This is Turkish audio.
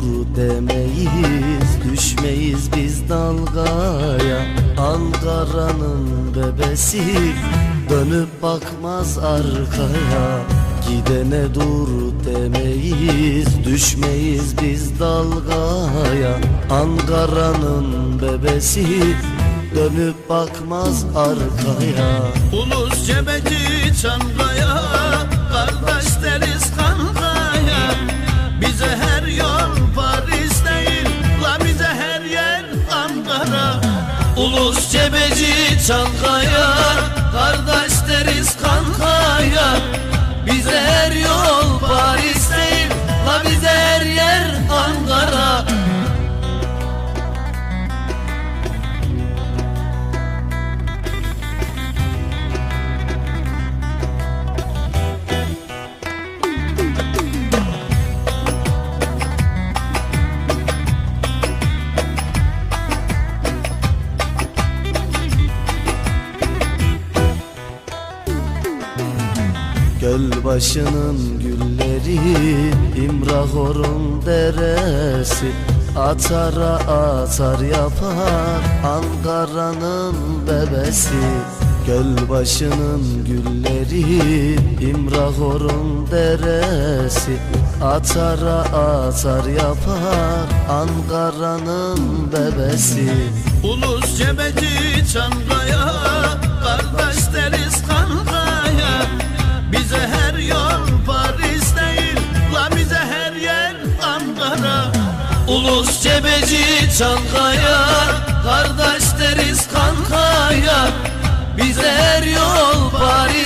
olur demeyiz Düşmeyiz biz dalgaya. Ankara'nın bebesi Dönüp bakmaz arkaya. Gidene dur demeyiz Düşmeyiz biz dalgaya. Ankara'nın bebesi Dönüp bakmaz arkaya. Ulus cebeci çangaya Kar cebeci Çankaya Gölbaşının gülleri İmrahor'un deresi. Atara atar yapar Ankara'nın bebesi. Gölbaşının gülleri İmrahor'un deresi. Atara atar yapar Ankara'nın bebesi. Ulus cebeci Çankaya Kardeş Ulus cebeci Çankaya Kardeş deriz kankaya. Bize her yol Paris